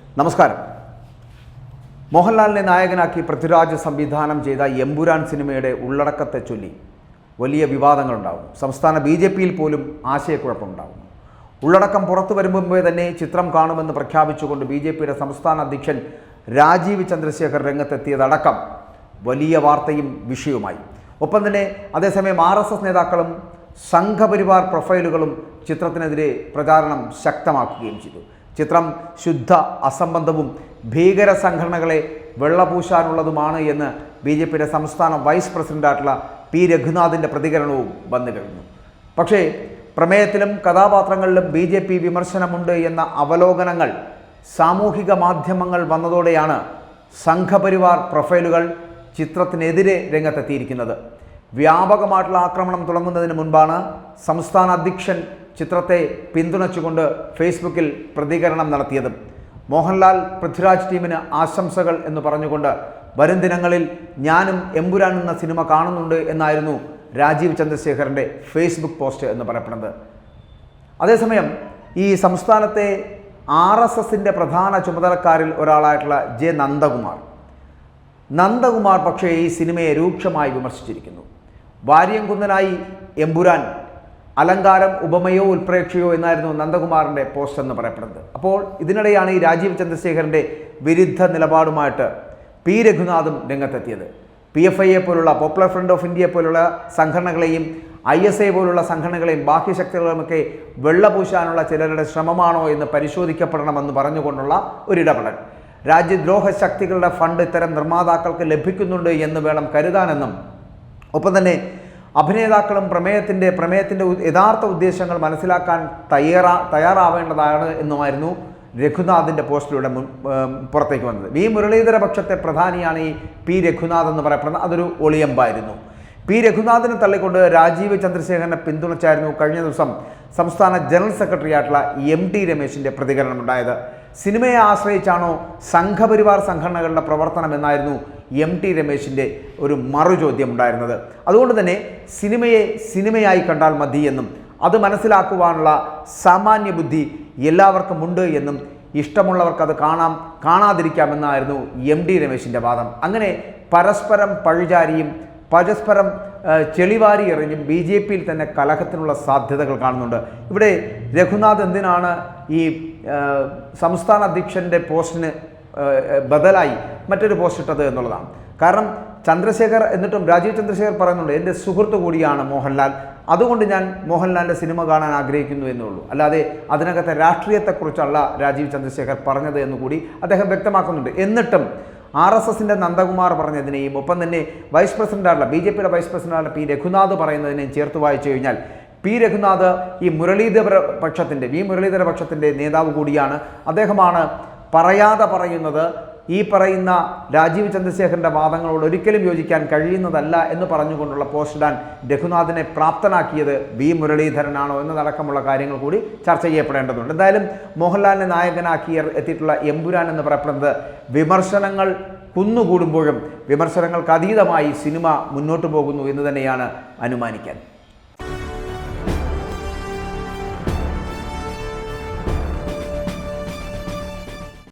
നമസ്കാരം. മോഹൻലാലിനെ നായകനാക്കി പൃഥ്വിരാജ് സംവിധാനം ചെയ്ത എമ്പുരാൻ സിനിമയുടെ ഉള്ളടക്കത്തെ ചൊല്ലി വലിയ വിവാദങ്ങളുണ്ടാവും സംസ്ഥാന ബി ജെ പിയിൽ പോലും ആശയക്കുഴപ്പമുണ്ടാകുന്നു ഉള്ളടക്കം പുറത്തു വരും മുമ്പേ തന്നെ ചിത്രം കാണുമെന്ന് പ്രഖ്യാപിച്ചുകൊണ്ട് ബി ജെ പിയുടെ സംസ്ഥാന അധ്യക്ഷൻ രാജീവ് ചന്ദ്രശേഖർ രംഗത്തെത്തിയതടക്കം വലിയ വാർത്തയും വിഷയവുമായി. ഒപ്പം തന്നെ അതേസമയം ആർ എസ് എസ് നേതാക്കളും സംഘപരിവാർ പ്രൊഫൈലുകളും ചിത്രത്തിനെതിരെ പ്രചാരണം ശക്തമാക്കുകയും ചെയ്തു. ചിത്രം ശുദ്ധ അസംബന്ധവും ഭീകര സംഘടനകളെ വെള്ളപൂശാനുള്ളതുമാണ് എന്ന് ബി ജെ പിയുടെ സംസ്ഥാന വൈസ് പ്രസിഡന്റായിട്ടുള്ള പി രഘുനാഥിന്റെ പ്രതികരണവും വന്നു കഴിഞ്ഞു. പക്ഷേ പ്രമേയത്തിലും കഥാപാത്രങ്ങളിലും ബി ജെ പി വിമർശനമുണ്ട് എന്ന അവലോകനങ്ങൾ സാമൂഹിക മാധ്യമങ്ങൾ വന്നതോടെയാണ് സംഘപരിവാർ പ്രൊഫൈലുകൾ ചിത്രത്തിനെതിരെ രംഗത്തെത്തിയിരിക്കുന്നത്. വ്യാപകമായിട്ടുള്ള ആക്രമണം തുടങ്ങുന്നതിന് മുൻപാണ് സംസ്ഥാന അധ്യക്ഷൻ ചിത്രത്തെ പിന്തുണച്ചുകൊണ്ട് ഫേസ്ബുക്കിൽ പ്രതികരണം നടത്തിയത് മോഹൻലാൽ പൃഥ്വിരാജ് ടീമിന് ആശംസകൾ എന്ന് പറഞ്ഞുകൊണ്ട് വരും ദിനങ്ങളിൽ ഞാനും എമ്പുരാൻ എന്ന സിനിമ കാണുന്നുണ്ട് എന്നായിരുന്നു രാജീവ് ചന്ദ്രശേഖരന്റെ ഫേസ്ബുക്ക് പോസ്റ്റ് എന്ന് പറയപ്പെടുന്നത്. അതേസമയം ഈ സംസ്ഥാനത്തെ ആർ എസ് എസിന്റെ പ്രധാന ചുമതലക്കാരിൽ ഒരാളായിട്ടുള്ള ജെ നന്ദകുമാർ. നന്ദകുമാർ പക്ഷേ ഈ സിനിമയെ രൂക്ഷമായി വിമർശിച്ചിരിക്കുന്നു. വാര്യംകുന്നനായി എമ്പുരാൻ അലങ്കാരം ഉപമയോ ഉൽപ്രേക്ഷയോ എന്നായിരുന്നു നന്ദകുമാറിന്റെ പോസ്റ്റ് എന്ന് പറയപ്പെടുന്നത്. അപ്പോൾ ഇതിനിടെയാണ് ഈ രാജീവ് ചന്ദ്രശേഖരന്റെ വിരുദ്ധ നിലപാടുമായിട്ട് പി രഘുനാഥും രംഗത്തെത്തിയത്. പി എഫ് ഐയെ പോലുള്ള പോപ്പുലർ ഫ്രണ്ട് ഓഫ് ഇന്ത്യയെ പോലുള്ള സംഘടനകളെയും ഐ എസ് ഐ പോലുള്ള സംഘടനകളെയും ബാക്കി ശക്തികളുമൊക്കെ വെള്ളപൂശാനുള്ള ചിലരുടെ ശ്രമമാണോ എന്ന് പരിശോധിക്കപ്പെടണമെന്ന് പറഞ്ഞുകൊണ്ടുള്ള ഒരിടപെടൽ. രാജ്യദ്രോഹ ശക്തികളുടെ ഫണ്ട് ഇത്തരം നിർമ്മാതാക്കൾക്ക് ലഭിക്കുന്നുണ്ട് എന്ന് വേണം കരുതാനെന്നും ഒപ്പം തന്നെ അഭിനേതാക്കളും പ്രമേയത്തിന്റെ പ്രമേയത്തിന്റെ യഥാർത്ഥ ഉദ്ദേശങ്ങൾ മനസ്സിലാക്കാൻ തയ്യാറാ തയ്യാറാവേണ്ടതാണ് എന്നുമായിരുന്നു രഘുനാഥിന്റെ പോസ്റ്റിലൂടെ പുറത്തേക്ക് വന്നത്. വി മുരളീധര പക്ഷത്തെ പ്രധാനിയാണ് ഈ പി രഘുനാഥ് എന്ന് പറയപ്പെടുന്നത് അതൊരു ഒളിയമ്പായിരുന്നു. പി രഘുനാഥിനെ തള്ളിക്കൊണ്ട് രാജീവ് ചന്ദ്രശേഖരനെ പിന്തുണച്ചായിരുന്നു കഴിഞ്ഞ ദിവസം സംസ്ഥാന ജനറൽ സെക്രട്ടറി ആയിട്ടുള്ള എം ടി രമേശിന്റെ പ്രതികരണമുണ്ടായത്. സിനിമയെ ആശ്രയിച്ചാണോ സംഘപരിവാർ സംഘടനകളുടെ പ്രവർത്തനം എന്നായിരുന്നു എം ടി രമേശിന്റെ ഒരു മറുചോദ്യം ഉണ്ടായിരുന്നത് അതുകൊണ്ട് തന്നെ സിനിമയെ സിനിമയായി കണ്ടാൽ മതി എന്നും അത് മനസ്സിലാക്കുവാനുള്ള സാമാന്യ ബുദ്ധി എല്ലാവർക്കും ഉണ്ട് എന്നും ഇഷ്ടമുള്ളവർക്ക് അത് കാണാം കാണാതിരിക്കാമെന്നായിരുന്നു എം ഡി രമേശിന്റെ വാദം. അങ്ങനെ പരസ്പരം പഴുചാരിയും പരസ്പരം ചെളിവാരി എറിഞ്ഞും ബി ജെ പിയിൽ തന്നെ കലഹത്തിനുള്ള സാധ്യതകൾ കാണുന്നുണ്ട്. ഇവിടെ രഘുനാഥ് എന്തിനാണ് ഈ സംസ്ഥാന അധ്യക്ഷന്റെ പോസ്റ്റിന് ബദലായി മറ്റൊരു പോസ്റ്റ് ഇട്ടത് എന്നുള്ളതാണ്. കാരണം ചന്ദ്രശേഖർ എന്നിട്ടും രാജീവ് ചന്ദ്രശേഖർ പറയുന്നുണ്ട് എന്റെ സുഹൃത്ത് കൂടിയാണ് മോഹൻലാൽ. അതുകൊണ്ട് ഞാൻ മോഹൻലാലിന്റെ സിനിമ കാണാൻ ആഗ്രഹിക്കുന്നു എന്നുള്ളൂ. അല്ലാതെ അതിനകത്തെ രാഷ്ട്രീയത്തെക്കുറിച്ചല്ല രാജീവ് ചന്ദ്രശേഖർ പറഞ്ഞത് എന്നുകൂടി അദ്ദേഹം വ്യക്തമാക്കുന്നുണ്ട്. എന്നിട്ടും ആർ എസ് എസിന്റെ നന്ദകുമാർ പറഞ്ഞതിനെയും ഒപ്പം തന്നെ വൈസ് പ്രസിഡന്റായിട്ടുള്ള ബി ജെ പിയുടെ വൈസ് പ്രസിഡന്റായിട്ടുള്ള പി രഘുനാഥ് പറയുന്നതിനെയും ചേർത്ത് വായിച്ചു കഴിഞ്ഞാൽ പി രഘുനാഥ് ഈ മുരളീധര പക്ഷത്തിന്റെ വി മുരളീധര പക്ഷത്തിന്റെ നേതാവ് കൂടിയാണ്. അദ്ദേഹമാണ് പറയാതെ പറയുന്നത് ഈ പറയുന്ന രാജീവ് ചന്ദ്രശേഖരന്റെ വാദങ്ങളോട് ഒരിക്കലും യോജിക്കാൻ കഴിയുന്നതല്ല എന്ന് പറഞ്ഞുകൊണ്ടുള്ള പോസ്റ്റ് ഇടാൻ രഘുനാഥിനെ പ്രാപ്തനാക്കിയത് വി മുരളീധരനാണോ എന്നതടക്കമുള്ള കാര്യങ്ങൾ കൂടി ചർച്ച ചെയ്യപ്പെടേണ്ടതുണ്ട്. എന്തായാലും മോഹൻലാലിനെ നായകനാക്കിയർ എത്തിയിട്ടുള്ള എമ്പുരാൻ എന്ന് പറയപ്പെടുന്നത് വിമർശനങ്ങൾ കുന്നുകൂടുമ്പോഴും വിമർശനങ്ങൾക്ക് അതീതമായി സിനിമ മുന്നോട്ട് പോകുന്നു എന്ന് തന്നെയാണ് അനുമാനിക്കാൻ.